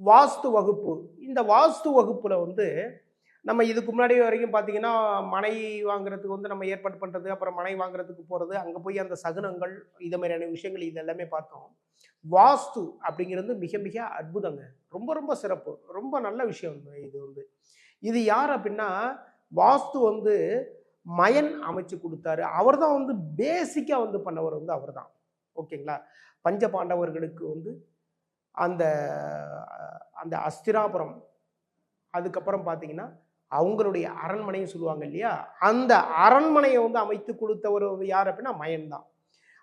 வாஸ்து வகுப்பு. இந்த வாஸ்து வகுப்பில் வந்து நம்ம இதுக்கு முன்னாடி வரைக்கும் பார்த்தீங்கன்னா மனை வாங்குறதுக்கு வந்து நம்ம ஏற்பாடு பண்ணுறது அப்புறம் மனை வாங்குறதுக்கு போகிறது அங்கே போய் அந்த சகுனங்கள் இதை மாதிரியான விஷயங்கள் இது எல்லாமே பார்த்தோம். வாஸ்து அப்படிங்கிறது மிக மிக அற்புதங்க. ரொம்ப ரொம்ப சிறப்பு. ரொம்ப நல்ல விஷயம் இது வந்து. இது யார் அப்படின்னா வாஸ்து வந்து மயன் அமைச்சு கொடுத்தாரு. அவர் தான் வந்து பேசிக்காக வந்து பண்ணவர் வந்து அவர் தான் ஓகேங்களா? பஞ்ச பாண்டவர்களுக்கு வந்து அந்த அந்த அஸ்திராபுரம். அதுக்கப்புறம் பார்த்தீங்கன்னா அவங்களுடைய அரண்மனையும் சொல்லுவாங்க இல்லையா? அந்த அரண்மனையை வந்து அமைத்து கொடுத்தவர் ஒரு யார் அப்படின்னா மயன்தான்.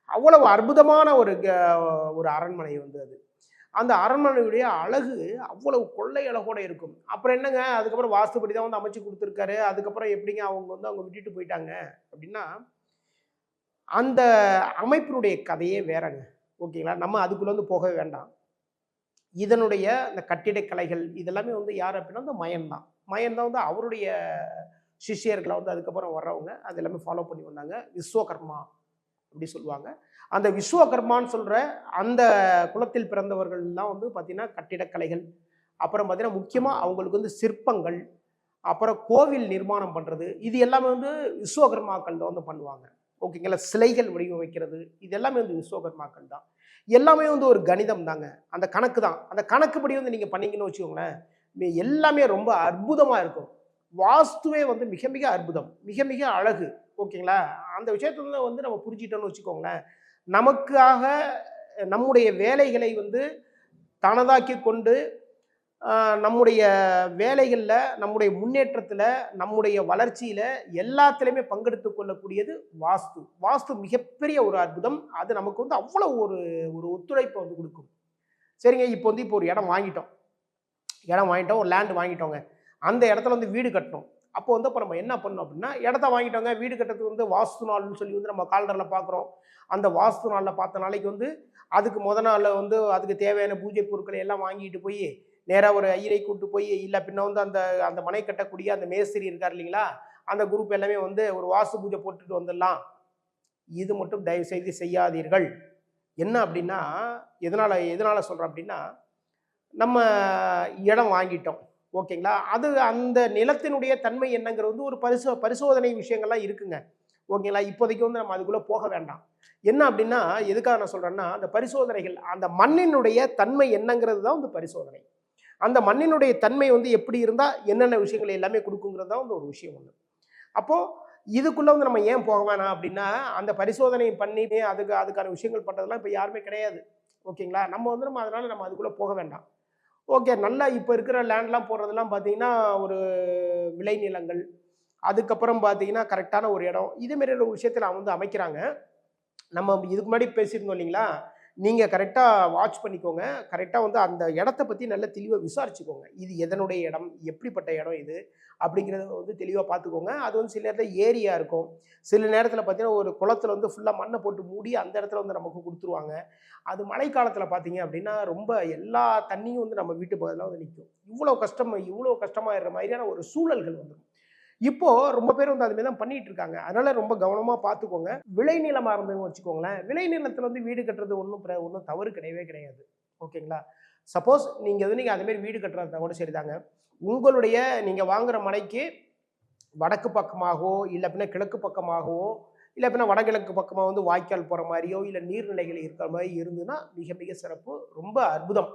அவ்வளவு அற்புதமான ஒரு க- ஒரு அரண்மனை வந்து அது. அந்த அரண்மனையுடைய அழகு அவ்வளவு கொள்ளை அழகோட இருக்கும். அப்புறம் என்னங்க? அதுக்கப்புறம் வாஸ்துபடி தான் வந்து அமைச்சு கொடுத்துருக்காரு. அதுக்கப்புறம் எப்படிங்க அவங்க வந்து அவங்க விட்டுட்டு போயிட்டாங்க? அப்படின்னா அந்த அமைப்பினுடைய கதையே வேறங்க. ஓகேங்களா? நம்ம அதுக்குள்ளே வந்து போகவே வேண்டாம். இதனுடைய இந்த கட்டிடக்கலைகள் இதெல்லாமே வந்து யார் அப்படின்னா இந்த மயன் தான் மயன் தான் வந்து அவருடைய சிஷ்யர்களை வந்து அதுக்கப்புறம் வர்றவங்க அது எல்லாமே ஃபாலோ பண்ணி வந்தாங்க. விஸ்வகர்மா அப்படி சொல்லுவாங்க. அந்த விஸ்வகர்மான்னு சொல்கிற அந்த குலத்தில் பிறந்தவர்கள்லாம் வந்து பார்த்திங்கன்னா கட்டிடக்கலைகள் அப்புறம் பார்த்தீங்கன்னா முக்கியமாக அவங்களுக்கு வந்து சிற்பங்கள் அப்புறம் கோவில் நிர்மாணம் பண்ணுறது இது எல்லாமே வந்து விஸ்வகர்மாக்கள் தான் வந்து பண்ணுவாங்க. ஓகேங்களா சிலைகள் வடிவமைக்கிறது இது எல்லாமே வந்து விஸ்வகர்மாக்கள் தான். எல்லாமே வந்து ஒரு கணிதம் தாங்க. அந்த கணக்கு தான். அந்த கணக்குப்படி வந்து நீங்கள் பண்ணீங்கன்னு வச்சுக்கோங்களேன் எல்லாமே ரொம்ப அற்புதமாக இருக்கும். வாஸ்துவே வந்து மிக மிக அற்புதம். மிக மிக அழகு. ஓகேங்களா? அந்த விஷயத்துல வந்து நம்ம புரிஞ்சிட்டோம்னு வச்சுக்கோங்களேன் நமக்காக நம்முடைய வேலைகளை வந்து தனதாக்கி கொண்டு நம்முடைய வேலைகளில் நம்முடைய முன்னேற்றத்தில் நம்முடைய வளர்ச்சியில் எல்லாத்துலேயுமே பங்கெடுத்து கொள்ளக்கூடியது வாஸ்து. வாஸ்து மிகப்பெரிய ஒரு அற்புதம். அது நமக்கு வந்து அவ்வளோ ஒரு ஒரு ஒத்துழைப்பை வந்து கொடுக்கும். சரிங்க இப்போ வந்து இப்போ ஒரு இடம் வாங்கிட்டோம். இடம் வாங்கிட்டோம் ஒரு லேண்டு வாங்கிட்டோங்க. அந்த இடத்துல வந்து வீடு கட்டணும். அப்போ வந்து அப்போ நம்ம என்ன பண்ணோம் அப்படின்னா இடத்த வாங்கிட்டோங்க. வீடு கட்டுறதுக்கு வந்து வாஸ்து நாள்னு சொல்லி வந்து நம்ம கால்டரில் பார்க்குறோம் அந்த வாஸ்து நாளில் பார்த்த நாளைக்கு வந்து அதுக்கு முத நாளில் வந்து அதுக்கு தேவையான பூஜை பொருட்களை எல்லாம் வாங்கிட்டு போய் நேராக ஒரு ஐயரை கூட்டு போய் இல்லை பின்ன வந்து அந்த அந்த மனை கட்டக்கூடிய அந்த மேஸ்திரி இருக்கார் இல்லைங்களா? அந்த குரூப் எல்லாமே வந்து ஒரு வாசு பூஜை போட்டுட்டு வந்துடலாம். இது மட்டும் தயவு செய்து செய்யாதீர்கள். என்ன அப்படின்னா எதனால் எதனால் சொல்கிறேன் அப்படின்னா நம்ம இடம் வாங்கிட்டோம். ஓகேங்களா? அது அந்த நிலத்தினுடைய தன்மை என்னங்கிறது வந்து ஒரு பரிசோ பரிசோதனை விஷயங்கள்லாம் இருக்குங்க. ஓகேங்களா? இப்போதைக்கு வந்து நம்ம அதுக்குள்ளே போக வேண்டாம். என்ன அப்படின்னா எதுக்காக நான் சொல்கிறேன்னா அந்த பரிசோதனைகள் அந்த மண்ணினுடைய தன்மை என்னங்கிறது தான் வந்து பரிசோதனை. அந்த மண்ணினுடைய தன்மை வந்து எப்படி இருந்தால் என்னென்ன விஷயங்கள் எல்லாமே கொடுக்குங்கிறது தான் வந்து ஒரு விஷயம் ஒன்று அப்போது இதுக்குள்ளே வந்து நம்ம ஏன் போக வேணாம் அப்படின்னா அந்த பரிசோதனை பண்ணிட்டு அதுக்கு அதுக்கான விஷயங்கள் பண்ணுறதுலாம் இப்போ யாருமே கிடையாது. ஓகேங்களா? நம்ம வந்து நம்ம அதனால் நம்ம அதுக்குள்ளே போக வேண்டாம். ஓகே நல்லா இப்போ இருக்கிற லேண்ட்லாம் போடுறதெல்லாம் பார்த்தீங்கன்னா ஒரு விளைநிலங்கள் அதுக்கப்புறம் பார்த்தீங்கன்னா கரெக்டான ஒரு இடம். இதுமாரி ஒரு விஷயத்தில் அவங்க வந்து அமைக்கிறாங்க. நம்ம இதுக்கு முன்னாடி பேசியிருந்தோம் இல்லைங்களா? நீங்கள் கரெக்டாக வாட்ச் பண்ணிக்கோங்க. கரெக்டாக வந்து அந்த இடத்த பற்றி நல்ல தெளிவாக விசாரிச்சுக்கோங்க. இது எதனுடைய இடம்? எப்படிப்பட்ட இடம் இது? அப்படிங்கிறத வந்து தெளிவாக பார்த்துக்கோங்க அது வந்து சில நேரத்தில் ஏரியா இருக்கும். சில நேரத்தில் பார்த்தீங்கன்னா ஒரு குளத்துல வந்து ஃபுல்லாக மண்ணை போட்டு மூடி அந்த இடத்துல வந்து நமக்கு கொடுத்துருவாங்க. அது மழைக்காலத்தில் பார்த்தீங்க அப்படின்னா ரொம்ப எல்லா தண்ணியும் வந்து நம்ம வீட்டு பக்கத்தில் வந்து நிற்கும் இவ்வளோ கஷ்டம் இவ்வளோ கஷ்டமாயிடுற மாதிரியான ஒரு சூழல்கள் வந்துடும் இப்போ ரொம்ப பேர் வந்து அதுமாரி தான் பண்ணிட்டு இருக்காங்க அதனால ரொம்ப கவனமாக பார்த்துக்கோங்க. விளைநிலமாக இருந்ததுன்னு வச்சுக்கோங்களேன். விளைநிலத்தில் வந்து வீடு கட்டுறது ஒன்றும் ஒன்றும் தவறு கிடையவே கிடையாது. ஓகேங்களா? சப்போஸ் நீங்கள் வந்து நீங்கள் அதுமாரி வீடு கட்டுறதா கூட சரிதாங்க. உங்களுடைய நீங்கள் வாங்குற மனைக்கு வடக்கு பக்கமாகவோ இல்லை பின்ன கிழக்கு பக்கமாகவோ இல்லை பின்ன வடகிழக்கு பக்கமாக வந்து வாய்க்கால் போகிற மாதிரியோ இல்லை நீர்நிலைகள் இருக்கிற மாதிரி இருந்துன்னா மிக மிக சிறப்பு. ரொம்ப அற்புதம்.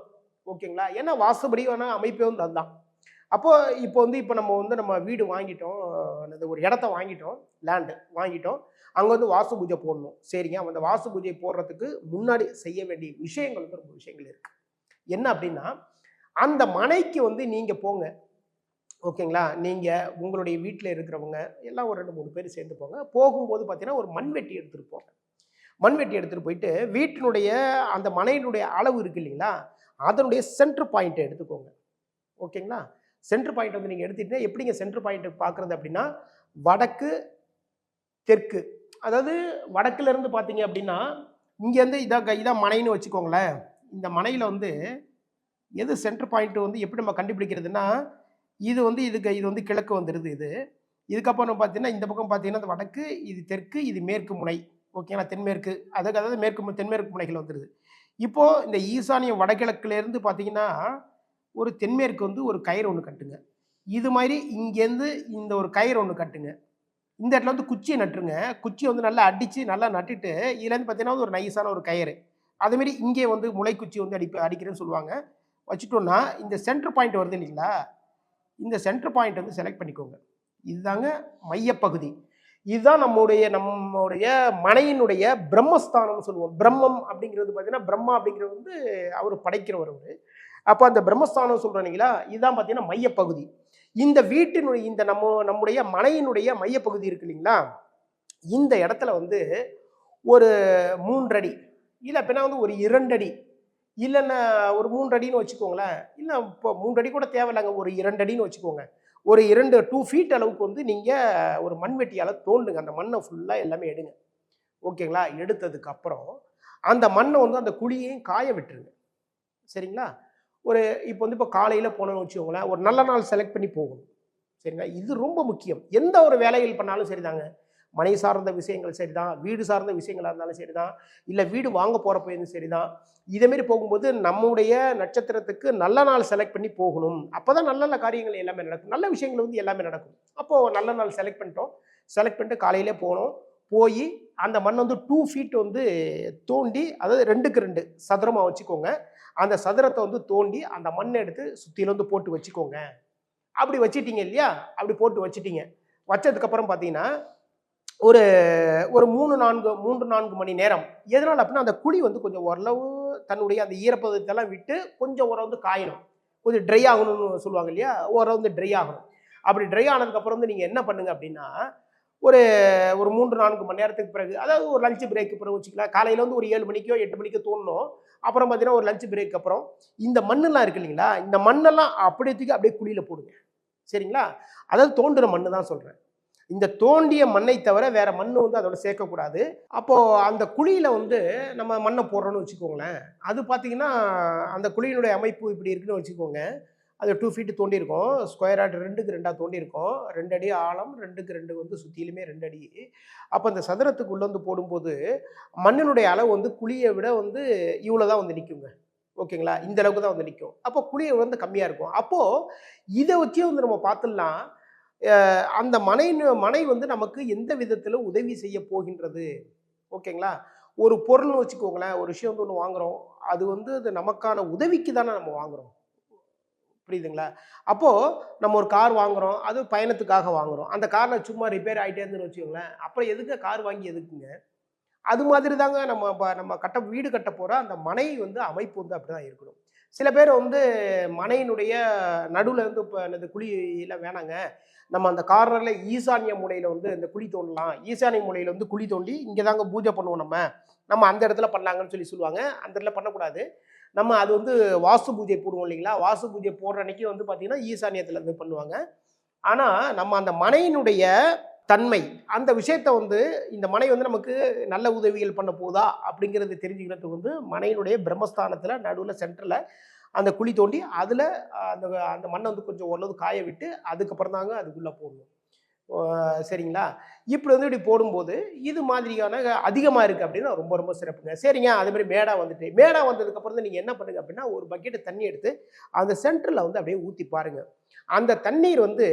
ஓகேங்களா? ஏன்னா வாசுபடி அமைப்பே வந்து அதுதான். அப்போது இப்போ வந்து இப்போ நம்ம வந்து நம்ம வீடு வாங்கிட்டோம். அந்த ஒரு இடத்த வாங்கிட்டோம். லேண்டு வாங்கிட்டோம். அங்கே வந்து வாசு பூஜை போடணும். சரிங்க. அந்த வாசு பூஜை போடுறதுக்கு முன்னாடி செய்ய வேண்டிய விஷயங்கள் வந்து ரொம்ப விஷயங்கள் இருக்குது என்ன அப்படின்னா அந்த மனைக்கு வந்து நீங்கள் போங்க. ஓகேங்களா? நீங்கள் உங்களுடைய வீட்டில் இருக்கிறவங்க எல்லாம் ஒரு ரெண்டு மூணு பேர் சேர்ந்து போங்க. போகும்போது பார்த்தீங்கன்னா ஒரு மண்வெட்டி எடுத்துகிட்டு போங்க. மண்வெட்டி எடுத்துகிட்டு போயிட்டு வீட்டினுடைய அந்த மனையினுடைய அளவு இருக்கு இல்லைங்களா? அதனுடைய சென்ட்ரு பாயிண்ட்டை எடுத்துக்கோங்க. ஓகேங்களா? சென்ட்ரு பாயிண்ட் வந்து நீங்கள் எடுத்துட்டீங்கன்னா எப்படிங்க சென்டர் பாயிண்ட் பார்க்குறது அப்படின்னா வடக்கு தெற்கு. அதாவது வடக்குலேருந்து பார்த்தீங்க அப்படின்னா இங்கேருந்து இதாக இதான் மனைன்னு வச்சுக்கோங்களேன். இந்த மனையில் வந்து எது சென்ட்ரு பாயிண்ட் வந்து எப்படி நம்ம கண்டுபிடிக்கிறதுனா இது வந்து இதுக்கு இது வந்து கிழக்கு வந்துடுது இது. இதுக்கப்புறம் பார்த்தீங்கன்னா இந்த பக்கம் பார்த்தீங்கன்னா வடக்கு இது தெற்கு இது மேற்கு முனை. ஓகேங்களா? தென்மேற்கு. அதுக்கு அதாவது மேற்கு தென்மேற்கு முனைகள் வந்துடுது இப்போது இந்த ஈசானியம் வடகிழக்குலேருந்து பார்த்தீங்கன்னா ஒரு தென்மேற்கு வந்து ஒரு கயிறு ஒன்று கட்டுங்க. இது மாதிரி இங்கேருந்து இந்த ஒரு கயிறு ஒன்று கட்டுங்க. இந்த இடத்துல வந்து குச்சியை நட்டுருங்க. குச்சியை வந்து நல்லா அடித்து நல்லா நட்டுட்டு இதுலேருந்து பார்த்தீங்கன்னா வந்து ஒரு நைஸான ஒரு கயிறு. அதேமாரி இங்கே வந்து முளைக்குச்சி வந்து அடி அடிக்கிறேன்னு சொல்லுவாங்க. வச்சுட்டோன்னா இந்த சென்டர் பாயிண்ட் வருது இல்லைங்களா? இந்த சென்டர் பாயிண்ட் வந்து செலக்ட் பண்ணிக்கோங்க. இதுதாங்க மையப்பகுதி. இதுதான் நம்முடைய நம்முடைய மனையினுடைய பிரம்மஸ்தானம்னு சொல்லுவோம். பிரம்மம் அப்படிங்கிறது பார்த்தீங்கன்னா பிரம்மா அப்படிங்கிறது வந்து அவர் படைக்கிறவர் அவர். அப்போ அந்த பிரம்மஸ்தானம் சொல்கிறோம் இல்லைங்களா? இதுதான் பார்த்தீங்கன்னா மையப்பகுதி. இந்த வீட்டினுடைய இந்த நம்ம நம்முடைய மனையினுடைய மையப்பகுதி இருக்கு இல்லைங்களா? இந்த இடத்துல வந்து ஒரு மூன்றடி. இல்லை அப்படின்னா வந்து ஒரு இரண்டடி. இல்லைன்னா ஒரு மூன்றடின்னு வச்சுக்கோங்களேன். இல்லை இப்போ மூன்றடி கூட தேவையில்லைங்க ஒரு இரண்டடின்னு வச்சுக்கோங்க. ஒரு இரண்டு டூ ஃபீட் அளவுக்கு வந்து நீங்கள் ஒரு மண்வெட்டியால் தோண்டுங்க. அந்த மண்ணை ஃபுல்லாக எல்லாமே எடுங்க. ஓகேங்களா? எடுத்ததுக்கு அப்புறம் அந்த மண்ணை வந்து அந்த குழியையும் காய விட்டுருங்க. சரிங்களா? ஒரு இப்போ வந்து இப்போ காலையில் போனோம்னு வச்சுக்கோங்களேன் ஒரு நல்ல நாள் செலக்ட் பண்ணி போகணும். சரிங்களா? இது ரொம்ப முக்கியம். எந்த ஒரு வேலைகள் பண்ணாலும் சரிதாங்க. மனை சார்ந்த விஷயங்கள் சரிதான். வீடு சார்ந்த விஷயங்களாக இருந்தாலும் சரிதான். இல்லை வீடு வாங்க போகிறப்ப சரிதான். இதேமாரி போகும்போது நம்முடைய நட்சத்திரத்துக்கு நல்ல நாள் செலக்ட் பண்ணி போகணும். அப்போ தான் நல்ல நல்ல காரியங்கள் எல்லாமே நடக்கும். நல்ல விஷயங்கள் வந்து எல்லாமே நடக்கும். அப்போது நல்ல நாள் செலக்ட் பண்ணிட்டோம். செலக்ட் பண்ணிட்டு காலையிலே போனோம். போய் அந்த மண் வந்து டூ ஃபீட் வந்து தோண்டி அதாவது ரெண்டுக்கு ரெண்டு சதுரமாக வச்சுக்கோங்க. அந்த சதுரத்தை வந்து தோண்டி அந்த மண்ணை எடுத்து சுற்றில வந்து போட்டு வச்சுக்கோங்க. அப்படி வச்சிட்டீங்க இல்லையா? அப்படி போட்டு வச்சிட்டீங்க. வச்சதுக்கப்புறம் பார்த்தீங்கன்னா ஒரு ஒரு மூணு நான்கு மூன்று நான்கு மணி நேரம். எதனால் அப்படின்னா அந்த குழி வந்து கொஞ்சம் ஓரளவு தன்னுடைய அந்த ஈரப்பதத்தெல்லாம் விட்டு கொஞ்சம் உரம் வந்து காயணும். கொஞ்சம் ட்ரை ஆகணும்னு சொல்லுவாங்க இல்லையா? உரம் வந்து ட்ரை ஆகணும். அப்படி ட்ரை ஆனதுக்கப்புறம் வந்து நீங்கள் என்ன பண்ணுங்க அப்படின்னா ஒரு ஒரு மூன்று நான்கு மணி நேரத்துக்கு பிறகு அதாவது ஒரு லஞ்ச் பிரேக்கு பிறகு வச்சுக்கலாம். காலையில் வந்து ஒரு ஏழு மணிக்கோ எட்டு மணிக்கோ தோணணும் அப்புறம் பார்த்தீங்கன்னா ஒரு லஞ்ச் பிரேக் அப்புறம் இந்த மண்ணெல்லாம் இருக்கு இல்லைங்களா? இந்த மண்ணெல்லாம் அப்படியே தூக்கி அப்படியே குழியில் போடுங்க. சரிங்களா? அதாவது தோண்டுற மண்ணு தான் சொல்கிறேன் இந்த தோண்டிய மண்ணை தவிர வேறு மண் வந்து அதோட சேர்க்கக்கூடாது. அப்போது அந்த குழியில் வந்து நம்ம மண்ணை போடுறோன்னு வச்சுக்கோங்களேன். அது பார்த்தீங்கன்னா அந்த குழியினுடைய அமைப்பு இப்படி இருக்குன்னு வச்சுக்கோங்க. அது டூ ஃபீட்டு தோண்டி இருக்கும் ஸ்கொயர் ஆட் ரெண்டுக்கு ரெண்டாக தோண்டி இருக்கும் ரெண்டு அடி ஆழம் ரெண்டுக்கு ரெண்டு வந்து சுற்றிலுமே ரெண்டு அடி. அப்போ அந்த சதுரத்துக்கு உள்ளே வந்து போடும்போது மண்ணினுடைய அளவு வந்து குழியை விட வந்து இவ்வளோ தான் வந்து நிற்குங்க ஓகேங்களா? இந்த அளவுக்கு தான் வந்து நிற்கும் அப்போ குழியை வந்து கம்மியாக இருக்கும். அப்போது இதை வச்சே வந்து நம்ம பார்த்துடலாம். அந்த மனை மனை வந்து நமக்கு எந்த விதத்தில் உதவி செய்ய போகின்றது? ஓகேங்களா? ஒரு பொருள்னு வச்சுக்கோங்களேன். ஒரு விஷயம் வந்து ஒன்று வாங்குறோம். அது வந்து அது நமக்கான உதவிக்கு தானே நம்ம வாங்குறோம். புரியுதுங்களா? அப்போது நம்ம ஒரு கார் வாங்குகிறோம் அது பயணத்துக்காக வாங்குறோம். அந்த காரில் சும்மா ரிப்பேர் ஆகிட்டே இருந்துன்னு வச்சுக்கோங்களேன். அப்புறம் எதுக்கு கார் வாங்கி எதுக்குங்க? அது மாதிரி தாங்க நம்ம இப்போ நம்ம கட்ட வீடு கட்ட போகிற அந்த மனை வந்து அமைப்பு வந்து அப்படி தான் இருக்கணும். சில பேர் வந்து மனையினுடைய நடுவில் வந்து இப்போ இந்த குழியில் வேணாங்க. நம்ம அந்த கார்னரில் ஈசானிய மூலையில் வந்து இந்த குழி தோண்டலாம். ஈசானிய மூலையில் வந்து குழி தோண்டி இங்கே தாங்க பூஜை பண்ணுவோம் நம்ம. நம்ம அந்த இடத்துல பண்ணலாங்கன்னு சொல்லி சொல்லுவாங்க. அந்த இடத்துல பண்ணக்கூடாது. நம்ம அது வந்து வாஸ்து பூஜை போடுவோம் இல்லைங்களா? வாஸ்து பூஜை போடுற அன்னைக்கு வந்து பார்த்தீங்கன்னா ஈசானியத்தில் இருந்து பண்ணுவாங்க. ஆனால் நம்ம அந்த மனையினுடைய தன்மை அந்த விஷயத்தை வந்து இந்த மனை வந்து நமக்கு நல்ல உதவிகள் பண்ண போதா அப்படிங்கிறது தெரிஞ்சுக்கிறதுக்கு வந்து மனையினுடைய பிரம்மஸ்தானத்தில் நடுவில் சென்டரில் அந்த குழி தோண்டி அதில் அந்த அந்த மண்ணை வந்து கொஞ்சம் ஓரளவு காய விட்டு அதுக்கப்புறம் தாங்க அதுக்குள்ளே போடணும். சரிங்களா? இப்படி வந்து இப்படி போடும்போது இது மாதிரியான அதிகமாக இருக்குது அப்படின்னா ரொம்ப ரொம்ப சிறப்புங்க. சரிங்க அதே மாதிரி மேடா வந்துட்டு மேடா வந்ததுக்கப்புறம் தான் நீங்கள் என்ன பண்ணுங்க அப்படின்னா ஒரு பக்கெட்டு தண்ணி எடுத்து அந்த சென்டரில் வந்து அப்படியே ஊற்றி பாருங்க. அந்த தண்ணீர் வந்து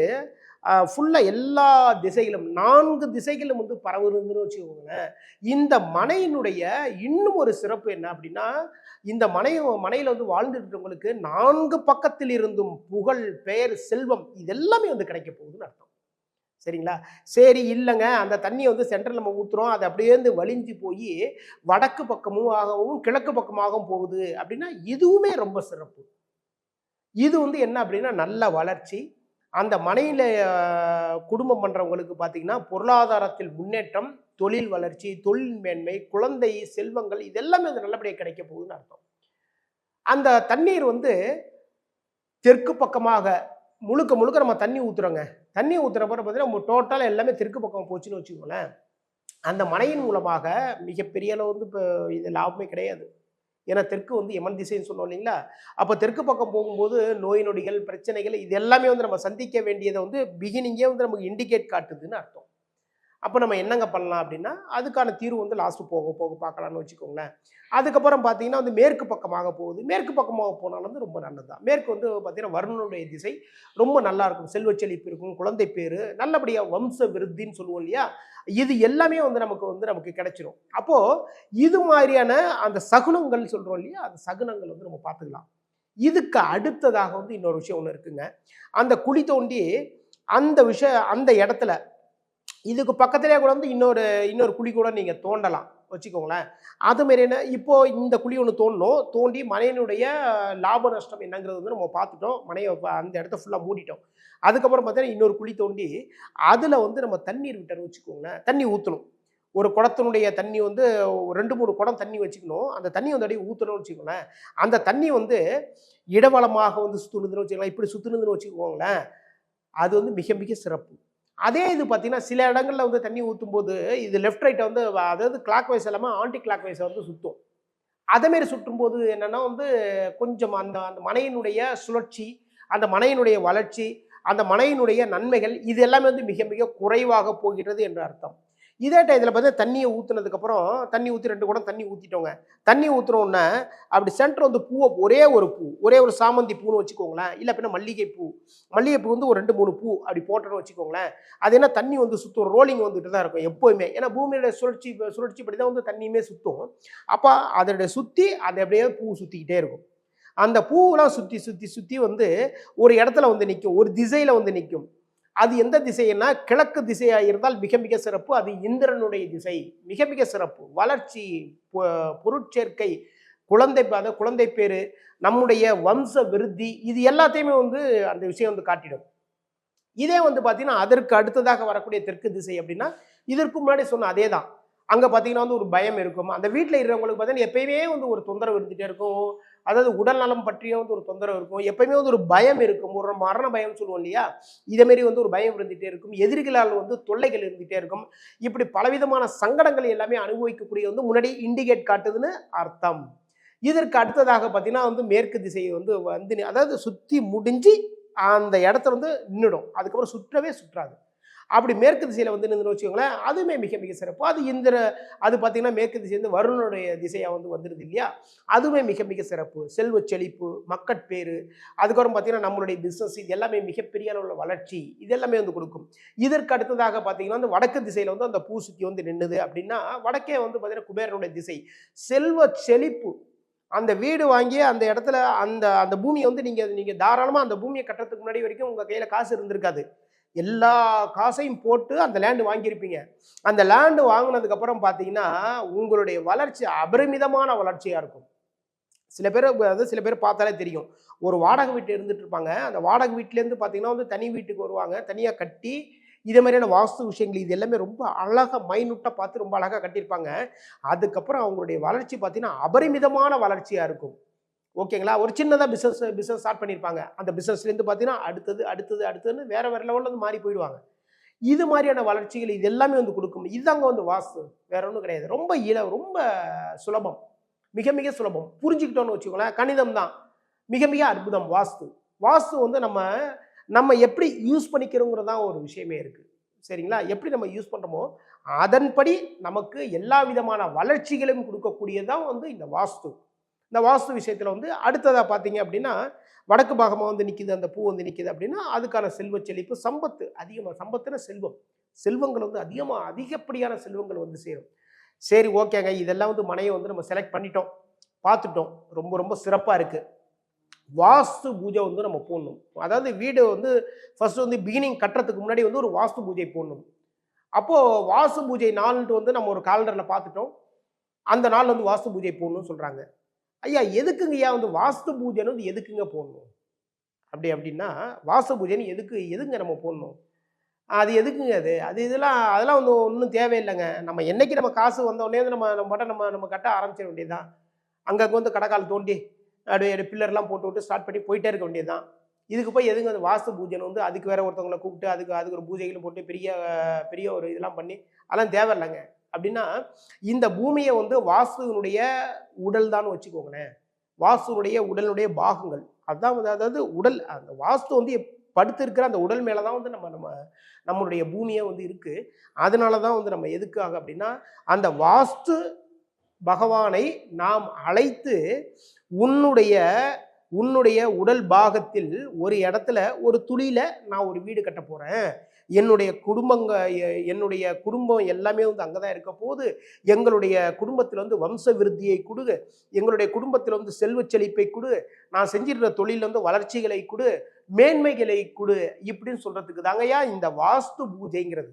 ஃபுல்லாக எல்லா திசைகளும் நான்கு திசைகளும் வந்து பரவுதுன்னு வச்சுக்கோங்களேன். இந்த மனையினுடைய இன்னும் ஒரு சிறப்பு என்ன அப்படின்னா இந்த மனை மனையில் வந்து வாழ்ந்துட்டு நான்கு பக்கத்தில் இருந்தும் புகழ் பெயர் செல்வம் இதெல்லாமே வந்து கிடைக்க போகுதுன்னு அர்த்தம். சரிங்களா? சரி இல்லைங்க. அந்த தண்ணியை வந்து சென்ட்ரல் நம்ம ஊற்றுறோம் அது அப்படியே இருந்து வலிஞ்சு போய் வடக்கு பக்கமும் ஆகவும் கிழக்கு பக்கமாகவும் போகுது அப்படின்னா இதுவுமே ரொம்ப சிறப்பு. இது வந்து என்ன அப்படின்னா நல்ல வளர்ச்சி. அந்த மனையில் குடும்பம் பண்ணுறவங்களுக்கு பார்த்தீங்கன்னா பொருளாதாரத்தில் முன்னேற்றம் தொழில் வளர்ச்சி தொழில் மேன்மை குழந்தை செல்வங்கள் இதெல்லாமே அது நல்லபடியாக கிடைக்க போகுதுன்னு அர்த்தம். அந்த தண்ணீர் வந்து தெற்கு பக்கமாக முழுக்க முழுக்க நம்ம தண்ணி ஊற்றுறோங்க தண்ணி ஊற்றுறப்போ பார்த்தீங்கன்னா டோட்டலாக எல்லாமே தெற்கு பக்கம் போச்சுன்னு வச்சுக்கோங்களேன். அந்த மனையின் மூலமாக மிகப்பெரிய அளவு வந்து இப்போ இது லாபமே கிடையாது. ஏன்னா தெற்கு வந்து எமன் திசைன்னு சொன்னோம் இல்லைங்களா? அப்போ தெற்கு பக்கம் போகும்போது நோய் நொடிகள் பிரச்சனைகள் இது எல்லாமே வந்து நம்ம சந்திக்க வேண்டியதை வந்து பிகினிங்கே வந்து நமக்கு இண்டிகேட் காட்டுதுன்னு அர்த்தம். அப்போ நம்ம என்னங்க பண்ணலாம் அப்படின்னா அதுக்கான தீர்வு வந்து லாஸ்ட்டு போக போக பார்க்கலாம்னு வச்சுக்கோங்களேன். அதுக்கப்புறம் பார்த்தீங்கன்னா வந்து மேற்கு பக்கமாக போகுது. மேற்கு பக்கமாக போனாலும் வந்து ரொம்ப நல்லது தான் மேற்கு வந்து பார்த்தீங்கன்னா வருணனுடைய திசை. ரொம்ப நல்லா இருக்கும். செல்வச் செழிப்பு இருக்கும். குழந்தை பேர். நல்லபடியாக வம்ச விருத்தின்னு சொல்லுவோம் இல்லையா? இது எல்லாமே வந்து நமக்கு வந்து நமக்கு கிடைச்சிரும். அப்போது இது மாதிரியான அந்த சகுனங்கள் சொல்கிறோம் இல்லையா? அந்த சகுனங்கள் வந்து நம்ம பார்த்துக்கலாம். இதுக்கு அடுத்ததாக வந்து இன்னொரு விஷயம் ஒன்று இருக்குங்க. அந்த குழி தோண்டி அந்த விஷய அந்த இடத்துல இதுக்கு பக்கத்திலே கூட வந்து இன்னொரு இன்னொரு குழி கூட நீங்கள் தோண்டலாம். வச்சுக்கோங்களேன். அது மாரி என்ன இப்போது இந்த குழி ஒன்று தோண்டணும் தோண்டி மனையனுடைய லாப நஷ்டம் என்னங்கிறது வந்து நம்ம பார்த்துட்டோம். மனையை அந்த இடத்த ஃபுல்லாக மூடிட்டோம். அதுக்கப்புறம் பார்த்தீங்கன்னா இன்னொரு குழி தோண்டி அதில் வந்து நம்ம தண்ணீர் விட்டோம்னு வச்சுக்கோங்களேன். தண்ணி ஊற்றணும் ஒரு குடத்தினுடைய தண்ணி வந்து ஒரு ரெண்டு மூணு குடம் தண்ணி வச்சுக்கணும். அந்த தண்ணி வந்து அப்படியே ஊற்றணும்னு வச்சுக்கோங்களேன். அந்த தண்ணி வந்து இடவளமாக வந்து சுற்றுனதுன்னு வச்சுக்கலாம் இப்படி சுற்றுனதுன்னு வச்சுக்கோங்களேன். அது வந்து மிக மிக சிறப்பு. அதே இது பார்த்தீங்கன்னா சில இடங்களில் வந்து தண்ணி ஊற்றும் போது இது லெஃப்ட் ரைட்டை வந்து அதாவது கிளாக் வைஸ் இல்லாமல் ஆன்டி கிளாக் வைஸை வந்து சுற்றும் அதேமாரி சுற்றும்போது என்னன்னா வந்து கொஞ்சம் அந்த அந்த மனையினுடைய சுழற்சி அந்த மனையினுடைய வளர்ச்சி அந்த மனையினுடைய நன்மைகள் இது எல்லாமே வந்து மிக மிக குறைவாக போகிறது என்று அர்த்தம். இதே டயத்தில் பார்த்தீங்கன்னா தண்ணியை ஊற்றுனதுக்கப்புறம் தண்ணி ஊற்றி ரெண்டு குடம் தண்ணி ஊற்றிட்டோங்க தண்ணி ஊற்றுனோடனே அப்படி சென்டர் வந்து பூவை ஒரே ஒரு பூ ஒரே ஒரு சாமந்தி பூன்னு வச்சுக்கோங்களேன். இல்லை பின்ன மல்லிகை பூ. மல்லிகை பூ வந்து ஒரு ரெண்டு மூணு பூ அப்படி போட்டோன்னு வச்சுக்கோங்களேன். அது என்ன தண்ணி வந்து சுற்றும் ரோலிங் வந்துட்டு தான் இருக்கும் எப்போவுமே ஏன்னா பூமியோட சுழற்சி சுழற்சி படி தான் வந்து தண்ணியுமே சுற்றும் அப்போ அதனுடைய சுற்றி அது அப்படியே பூ சுற்றிக்கிட்டே இருக்கும். அந்த பூவெலாம் சுற்றி சுற்றி சுற்றி வந்து ஒரு இடத்துல வந்து நிற்கும் ஒரு திசையில் வந்து நிற்கும் அது எந்த திசைன்னா கிழக்கு திசையாக இருந்தால் மிக மிக சிறப்பு அது இந்திரனுடைய திசை. மிக மிக சிறப்பு. வளர்ச்சி பொ- பொருட்சேர்க்கை குழந்தை அதாவது குழந்தை பேர் நம்முடைய வம்ச விருத்தி இது எல்லாத்தையுமே வந்து அந்த விஷயம் வந்து காட்டிடும். இதே வந்து பார்த்தீங்கன்னா அதற்கு அடுத்ததாக வரக்கூடிய தெற்கு திசை அப்படின்னா இதற்கு முன்னாடி சொன்ன அதே தான் அங்கே பார்த்தீங்கன்னா வந்து ஒரு பயம் இருக்கும். அந்த வீட்டில் இருக்கிறவங்களுக்கு பார்த்தீங்கன்னா எப்பயுமே வந்து ஒரு தொந்தரவு இருந்துகிட்டே இருக்கும். அதாவது உடல் நலம் பற்றிய வந்து ஒரு தொந்தரவு இருக்கும். எப்பயுமே வந்து ஒரு பயம் இருக்கும். ஒரு மரண பயம் சொல்லுவோம் இல்லையா? இதேமாரி வந்து ஒரு பயம் இருந்துகிட்டே இருக்கும். எதிரிகளால் வந்து தொல்லைகள் இருந்துகிட்டே இருக்கும். இப்படி பலவிதமான சங்கடங்கள் எல்லாமே அனுபவிக்கக்கூடிய வந்து முன்னாடி இண்டிகேட் காட்டுதுன்னு அர்த்தம். இதற்கு அடுத்ததாக பார்த்தீங்கன்னா வந்து மேற்கு திசையை வந்து வந்து அதாவது சுற்றி முடிஞ்சு அந்த இடத்த வந்து நின்றுடும் அதுக்கப்புறம் சுற்றவே சுற்றாது. அப்படி மேற்கு திசையில் வந்து நின்று வச்சுக்கோங்களேன் அதுவுமே மிக மிக சிறப்பு. அது இந்திர அது பார்த்தீங்கன்னா மேற்கு திசை வந்து வருணனுடைய திசையாக வந்து வந்துடுது இல்லையா? அதுவுமே மிக மிக சிறப்பு. செல்வ செழிப்பு மக்கட்பேறு அதுக்கப்புறம் பார்த்தீங்கன்னா நம்மளுடைய பிஸ்னஸ் இது எல்லாமே மிகப்பெரிய அளவில் வளர்ச்சி இது எல்லாமே வந்து கொடுக்கும். இதற்கு அடுத்ததாக பார்த்தீங்கன்னா வந்து வடக்கு திசையில் வந்து அந்த பூ வந்து நின்றுது அப்படின்னா வடக்கே வந்து பார்த்திங்கன்னா குபேரனுடைய திசை. செல்வ செழிப்பு. அந்த வீடு வாங்கி அந்த இடத்துல அந்த அந்த பூமியை வந்து நீங்கள் நீங்கள் தாராளமாக அந்த பூமியை கட்டுறதுக்கு முன்னாடி வரைக்கும் உங்கள் கையில் காசு இருந்திருக்காது. எல்லா காசையும் போட்டு அந்த லேண்டு வாங்கியிருப்பீங்க. அந்த லேண்டு வாங்கினதுக்கப்புறம் பார்த்தீங்கன்னா உங்களுடைய வளர்ச்சி அபரிமிதமான வளர்ச்சியாக இருக்கும். சில பேர் அதாவது சில பேர் பார்த்தாலே தெரியும். ஒரு வாடகை வீட்டில் இருந்துட்டு இருப்பாங்க. அந்த வாடகை வீட்டிலேருந்து பார்த்தீங்கன்னா வந்து தனி வீட்டுக்கு வருவாங்க. தனியாக கட்டி இதே மாதிரியான வாஸ்து விஷயங்கள் இது எல்லாமே ரொம்ப அழகாக மைனூட்டாக பார்த்து ரொம்ப அழகாக கட்டியிருப்பாங்க. அதுக்கப்புறம் அவங்களுடைய வளர்ச்சி பார்த்தீங்கன்னா அபரிமிதமான வளர்ச்சியாக இருக்கும். ஓகேங்களா? ஒரு சின்னதாக பிஸ்னஸ் பிஸ்னஸ் ஸ்டார்ட் பண்ணியிருப்பாங்க அந்த பிஸ்னஸ்லேருந்து பார்த்தீங்கன்னா அடுத்தது அடுத்தது அடுத்ததுன்னு வேறு வேற லெவலில் வந்து மாறி போயிடுவாங்க. இது மாதிரியான வளர்ச்சிகள் இது எல்லாமே வந்து கொடுக்கும் இதுதாங்க வந்து வாஸ்து. வேற ஒன்றும் கிடையாது. ரொம்ப இல ரொம்ப சுலபம். மிக மிக சுலபம். புரிஞ்சுக்கிட்டோன்னு வச்சுக்கோங்களேன் கணிதம் தான். மிக மிக அற்புதம் வாஸ்து. வாஸ்து வந்து நம்ம நம்ம எப்படி யூஸ் பண்ணிக்கிறோங்கிறது தான் ஒரு விஷயமே இருக்குது சரிங்களா? எப்படி நம்ம யூஸ் பண்ணுறோமோ அதன்படி நமக்கு எல்லா விதமான வளர்ச்சிகளையும் கொடுக்கக்கூடியதான் வந்து இந்த வாஸ்து. இந்த வாஸ்து விஷயத்தில் வந்து அடுத்ததாக பார்த்தீங்க அப்படின்னா வடக்கு பாகமாக வந்து நிற்கிது அந்த பூ வந்து நிற்கிது அப்படின்னா அதுக்கான செல்வ செழிப்பு சம்பத்து அதிகமாக சம்பத்துன செல்வம். செல்வங்கள் வந்து அதிகமாக அதிகப்படியான செல்வங்கள் வந்து சேரும். சரி ஓகேங்க. இதெல்லாம் வந்து மனையை வந்து நம்ம செலக்ட் பண்ணிட்டோம். பார்த்துட்டோம். ரொம்ப ரொம்ப சிறப்பாக இருக்குது வாஸ்து பூஜை வந்து நம்ம போடணும். அதாவது வீடு வந்து ஃபஸ்ட்டு வந்து பிகினிங் கட்டுறதுக்கு முன்னாடி வந்து ஒரு வாஸ்து பூஜை போடணும். அப்போது வாஸ்து பூஜை நாள்ன்ட்டு வந்து நம்ம ஒரு காலண்டரில் பார்த்துட்டோம். அந்த நாள் வந்து வாஸ்து பூஜை போடணும்னு சொல்கிறாங்க ஐயா எதுக்குங்க ஐயா வந்து வாஸ்து பூஜைன்னு வந்து எதுக்குங்க போடணும்? அப்படி அப்படின்னா வாஸ்து பூஜைன்னு எதுக்கு எதுங்க நம்ம போடணும்? அது எதுக்குங்க அது? அது இதெல்லாம் அதெல்லாம் வந்து ஒன்றும் தேவையில்லைங்க. நம்ம என்னைக்கு நம்ம காசு வந்தோடனே வந்து நம்ம நம்ம மட்டும் நம்ம நம்ம கட்ட ஆரம்பிச்சிட வேண்டியதுதான். அங்கங்கே வந்து கடைக்கால் தோண்டி அப்படியே பில்லர்லாம் போட்டு விட்டு ஸ்டார்ட் பண்ணி போயிட்டே இருக்க வேண்டியதுதான். இதுக்கு போய் எதுங்க அது வாஸ்து பூஜைன்னு வந்து அதுக்கு வேற ஒருத்தவங்களை கூப்பிட்டு அதுக்கு அதுக்கு ஒரு பூஜைகளும் போட்டு பெரிய பெரிய ஒரு இதெல்லாம் பண்ணி அதெல்லாம் தேவையில்லைங்க. அப்படின்னா இந்த பூமியை வந்து வாசுனுடைய உடல் தான் வச்சுக்கோங்களேன். வாஸ்துனுடைய உடலுடைய பாகங்கள். அதுதான் வந்து அதாவது உடல் அந்த வாஸ்து வந்து படுத்து இருக்கிற அந்த உடல் மேலே தான் வந்து நம்ம நம்ம நம்மளுடைய பூமியே வந்து இருக்குது அதனால தான் வந்து நம்ம எதுக்காக அப்படின்னா அந்த வாஸ்து பகவானை நாம் அழைத்து உன்னுடைய உன்னுடைய உடல் பாகத்தில் ஒரு இடத்துல ஒரு துளியில் நான் ஒரு வீடு கட்ட போகிறேன் என்னுடைய குடும்பங்க எ- என்னுடைய குடும்பம் எல்லாமே வந்து அங்கதான் இருக்க போது எங்களுடைய குடும்பத்தில் வந்து வம்ச விருத்தியை கொடு எங்களுடைய குடும்பத்தில் வந்து செல்வச் செழிப்பை கொடு நான் செஞ்சிருக்கிற தொழிலில் வந்து வளர்ச்சிகளை கொடு மேன்மைகளை கொடு இப்படின்னு சொல்கிறதுக்கு தாங்கய்யா இந்த வாஸ்து பூஜைங்கிறது.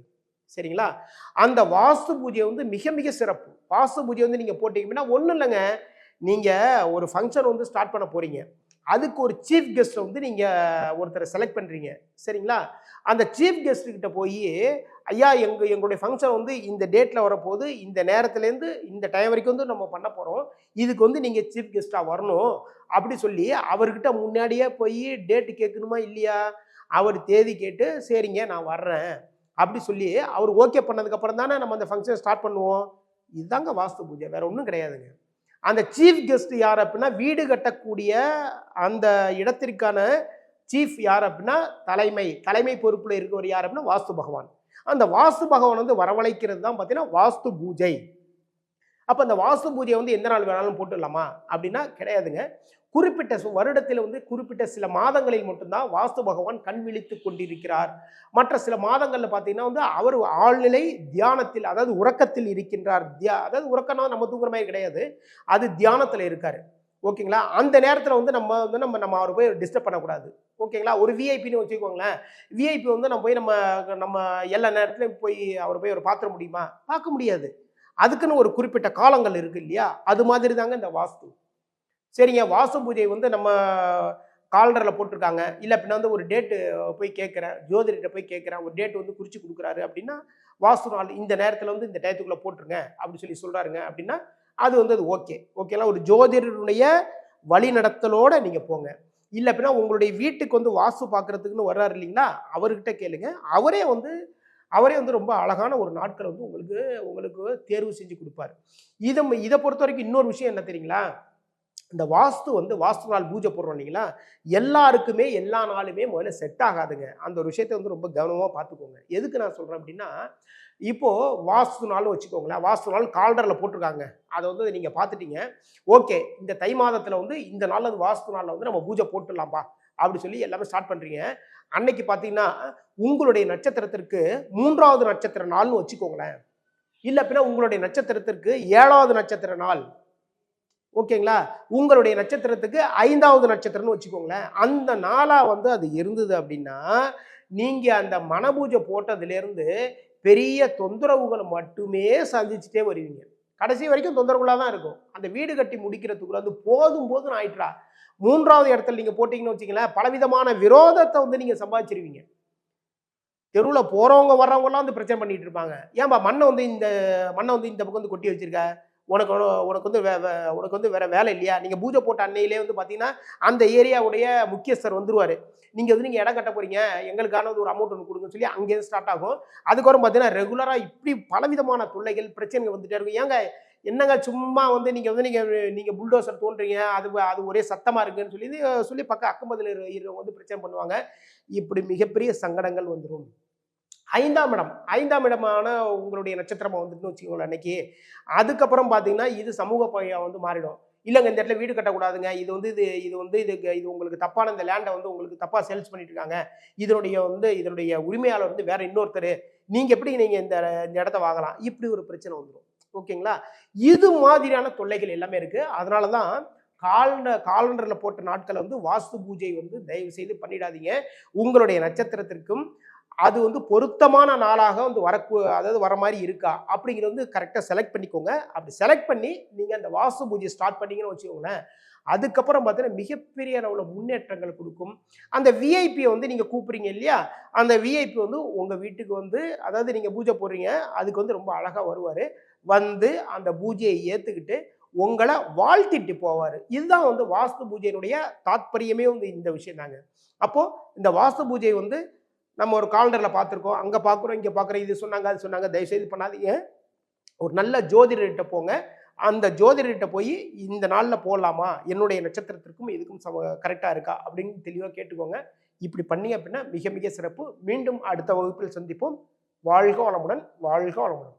சரிங்களா? அந்த வாஸ்து பூஜை வந்து மிக மிக சிறப்பு. வாஸ்து பூஜை வந்து நீங்க அப்படின்னா ஒன்றும் இல்லைங்க. நீங்கள் ஒரு ஃபங்க்ஷன் வந்து ஸ்டார்ட் பண்ண போகிறீங்க அதுக்கு ஒரு சீஃப் கெஸ்ட்டை வந்து நீங்கள் ஒருத்தரை செலக்ட் பண்ணுறீங்க சரிங்களா? அந்த சீஃப் கெஸ்ட்டுக்கிட்ட போய் ஐயா எங்கள் எங்களுடைய ஃபங்க்ஷன் வந்து இந்த டேட்டில் வரப்போகுது. இந்த நேரத்துலேருந்து இந்த டைம் வரைக்கும் வந்து நம்ம பண்ண போகிறோம் இதுக்கு வந்து நீங்கள் சீஃப் கெஸ்ட்டாக வரணும். அப்படி சொல்லி அவர்கிட்ட முன்னாடியே போய் டேட்டு கேட்கணுமா இல்லையா? அவர் தேதி கேட்டு சரிங்க நான் வர்றேன். அப்படி சொல்லி அவர் ஓகே பண்ணதுக்கப்புறம் தானே நம்ம அந்த ஃபங்க்ஷன் ஸ்டார்ட் பண்ணுவோம். இதுதாங்க வாஸ்து பூஜை. வேறு ஒன்றும் கிடையாதுங்க. அந்த சீஃப் கெஸ்ட் யார் அப்படின்னா வீடு கட்டக்கூடிய அந்த இடத்திற்கான சீஃப் யார் அப்படின்னா தலைமை தலைமை பொறுப்பில் இருக்கிறவர் யார் அப்படின்னா வாஸ்து பகவான். அந்த வாஸ்து பகவான் வந்து வரவழைக்கிறது தான் பார்த்தீங்கன்னா வாஸ்து பூஜை. அப்போ அந்த வாஸ்து பூஜையை வந்து எந்த நாள் வேணாலும் போட்டுடலாமா? அப்படின்னா கிடையாதுங்க. குறிப்பிட்ட வருடத்தில் வந்து குறிப்பிட்ட சில மாதங்களில் மட்டும்தான் வாஸ்து பகவான் கண் விழித்து கொண்டிருக்கிறார். மற்ற சில மாதங்களில் பார்த்தீங்கன்னா வந்து அவர் ஆழ்நிலை தியானத்தில் அதாவது உறக்கத்தில் இருக்கின்றார். தியா அதாவது உறக்கம்னா நம்ம தூங்குற மாதிரி கிடையாது. அது தியானத்தில் இருக்கார். ஓகேங்களா? அந்த நேரத்தில் வந்து நம்ம வந்து நம்ம நம்ம அவரை போய் டிஸ்டர்ப் பண்ணக்கூடாது. ஓகேங்களா? ஒரு விஐபின்னு வச்சுக்கோங்களேன். விஐபி வந்து நம்ம போய் நம்ம நம்ம எல்லா நேரத்துலையும் போய் அவரை போய் அவர் பார்த்துட முடியுமா? பார்க்க முடியாது. அதுக்குன்னு ஒரு குறிப்பிட்ட காலங்கள் இருக்குது இல்லையா? அது மாதிரி தாங்க இந்த வாஸ்து. சரிங்க வாசு பூஜை வந்து நம்ம காலண்டரில் போட்டிருக்காங்க. இல்லை அப்படின்னா வந்து ஒரு டேட்டு போய் கேட்குறேன் ஜோதிடர்கிட்ட போய் கேட்குறேன் ஒரு டேட் வந்து குறித்து கொடுக்குறாரு அப்படின்னா வாசு நாள் இந்த நேரத்தில் வந்து இந்த டயத்துக்குள்ளே போட்டுருங்க அப்படின்னு சொல்லி சொல்கிறாருங்க அப்படின்னா அது வந்து அது ஓகே ஓகேலாம் ஒரு ஜோதிடருடைய வழிநடத்தலோடு நீங்கள் போங்க. இல்லை அப்படின்னா உங்களுடைய வீட்டுக்கு வந்து வாஸ்து பார்க்கறதுக்குன்னு வர்றாரு இல்லைங்களா? அவர்கிட்ட கேளுங்க. அவரே வந்து அவரே வந்து ரொம்ப அழகான ஒரு நாட்களை வந்து உங்களுக்கு உங்களுக்கு தேர்வு செஞ்சு கொடுப்பாரு. இதை இதை பொறுத்த வரைக்கும் இன்னொரு விஷயம் என்ன தெரியுங்களா? இந்த வாஸ்து வந்து வாஸ்து நாள் பூஜை போடுறோம் இல்லைங்களா? எல்லாருக்குமே எல்லா நாளுமே முதல்ல செட் ஆகாதுங்க. அந்த ஒரு விஷயத்தை வந்து ரொம்ப கவனமாக பார்த்துக்கோங்க. எதுக்கு நான் சொல்கிறேன் அப்படின்னா இப்போது வாஸ்து நாள் வச்சுக்கோங்களேன் வாஸ்து நாள் கால்டரில் போட்டிருக்காங்க. அதை வந்து நீங்கள் பார்த்துட்டீங்க. ஓகே இந்த தை மாதத்தில் வந்து இந்த நாள் அது வாஸ்து நாளில் வந்து நம்ம பூஜை போட்டுடலாம்ப்பா அப்படி சொல்லி எல்லாமே ஸ்டார்ட் பண்ணுறீங்க அன்னைக்கு பார்த்தீங்கன்னா உங்களுடைய நட்சத்திரத்திற்கு மூன்றாவது நட்சத்திர நாள்னு வச்சுக்கோங்களேன். இல்லை அப்படின்னா உங்களுடைய நட்சத்திரத்திற்கு ஏழாவது நட்சத்திர நாள். ஓகேங்களா? உங்களுடைய நட்சத்திரத்துக்கு ஐந்தாவது நட்சத்திரம்னு வச்சுக்கோங்களேன். அந்த நாளாக வந்து அது இருந்தது அப்படின்னா நீங்கள் அந்த மனபூஜை போட்டதுலேருந்து பெரிய தொந்தரவுகளை மட்டுமே சந்திச்சுட்டே வருவீங்க. கடைசி வரைக்கும் தொந்தரவுகளாக தான் இருக்கும். அந்த வீடு கட்டி முடிக்கிறதுக்குள்ள வந்து போதும் போதும் ஆயிட்டுறா. மூன்றாவது இடத்துல நீங்கள் போட்டிங்கன்னு வச்சிங்களேன் பலவிதமான விரோதத்தை வந்து நீங்கள் சம்பாதிச்சிருவீங்க. தெருவில் போகிறவங்க வர்றவங்கலாம் வந்து பிரச்சனை பண்ணிகிட்டு இருப்பாங்க. ஏன்பா மண்ணை வந்து இந்த மண்ணை வந்து இந்த பக்கம் வந்து கொட்டி வச்சுருக்க? உனக்கு உனக்கு வந்து வே- வே- உனக்கு வந்து வேற வேலை இல்லையா? நீங்க பூஜை போட்ட அன்னையிலே வந்து பாத்தீங்கன்னா அந்த ஏரியாவுடைய முக்கியஸ்தர் வந்துருவாரு. நீங்க வந்து நீங்க இடம் கட்ட போறீங்க எங்களுக்கான ஒரு அமௌண்ட் ஒன்று கொடுங்கன்னு சொல்லி அங்கேருந்து ஸ்டார்ட் ஆகும். அதுக்கப்புறம் பார்த்தீங்கன்னா ரெகுலரா இப்படி பலவிதமான தொல்லைகள் பிரச்சனைகள் வந்துட்டே இருக்கும். ஏங்க என்னங்க சும்மா வந்து நீங்க வந்து நீங்க நீங்க புல்டோசர் தோன்றீங்க அது அது ஒரே சத்தமா இருக்குன்னு சொல்லி இது சொல்லி பக்கம் அக்கம்பதில் இருக்கிறவங்க வந்து பிரச்சனை பண்ணுவாங்க. இப்படி மிகப்பெரிய சங்கடங்கள் வந்துடும் ஐந்தாம் இடம். ஐந்தாம் இடமான உங்களுடைய நட்சத்திரமா வந்துட்டுன்னு வச்சுக்கோங்களேன் அன்னைக்கு. அதுக்கப்புறம் பார்த்தீங்கன்னா இது சமூக பகையா வந்து மாறிடும். இல்லைங்க இந்த இடத்துல வீடு கட்டக்கூடாதுங்க. இது வந்து இது இது வந்து இது இது உங்களுக்கு தப்பான இந்த லேண்டை வந்து உங்களுக்கு தப்பாக சேல்ஸ் பண்ணிட்டு இருக்காங்க. இதனுடைய வந்து இதனுடைய உரிமையாளர் வந்து வேற இன்னொருத்தர். நீங்க எப்படி நீங்க இந்த இந்த இடத்த வாங்கலாம்? இப்படி ஒரு பிரச்சனை வந்துடும் ஓகேங்களா? இது மாதிரியான தொல்லைகள் எல்லாமே இருக்கு. அதனால தான் காலண்ட காலண்டரில் போட்ட நாட்களை வந்து வாஸ்து பூஜை வந்து தயவு செய்து பண்ணிடாதீங்க. உங்களுடைய நட்சத்திரத்திற்கும் அது வந்து பொருத்தமான நாளாக வந்து வரக்கு அதாவது வர மாதிரி இருக்கா? அப்படிங்கிறது வந்து கரெக்டாக செலக்ட் பண்ணிக்கோங்க. அப்படி செலக்ட் பண்ணி நீங்கள் அந்த வாஸ்து பூஜை ஸ்டார்ட் பண்ணீங்கன்னு வச்சுக்கோங்களேன் அதுக்கப்புறம் பார்த்தீங்கன்னா மிகப்பெரிய அளவில் முன்னேற்றங்கள் கொடுக்கும். அந்த விஐபியை வந்து நீங்கள் கூப்பிட்றீங்க இல்லையா? அந்த விஐபி வந்து உங்கள் வீட்டுக்கு வந்து அதாவது நீங்கள் பூஜை போடுறீங்க அதுக்கு வந்து ரொம்ப அழகாக வருவார். வந்து அந்த பூஜையை ஏற்றுக்கிட்டு உங்களை வாழ்த்திட்டு போவார். இதுதான் வந்து வாஸ்து பூஜையினுடைய தாத்பரியமே வந்து இந்த விஷயம் தாங்க அப்போது இந்த வாஸ்து பூஜை வந்து நம்ம ஒரு காலண்டரில் பார்த்துருக்கோம். அங்கே பார்க்குறோம் இங்கே பார்க்குறோம். இது சொன்னாங்க அது சொன்னாங்க. தயவுசெய்து பண்ணாதீங்க. ஒரு நல்ல ஜோதிடர்கிட்ட போங்க. அந்த ஜோதிடர்கிட்ட போய் இந்த நாளில் போகலாமா என்னுடைய நட்சத்திரத்திற்கும் இதுக்கும் சம கரெக்டாக இருக்கா? அப்படின்னு தெளிவாக கேட்டுக்கோங்க. இப்படி பண்ணி அப்படின்னா மிக மிக சிறப்பு. மீண்டும் அடுத்த வகுப்பில் சந்திப்போம். வாழ்க வளமுடன் வாழ்க வளமுடன்.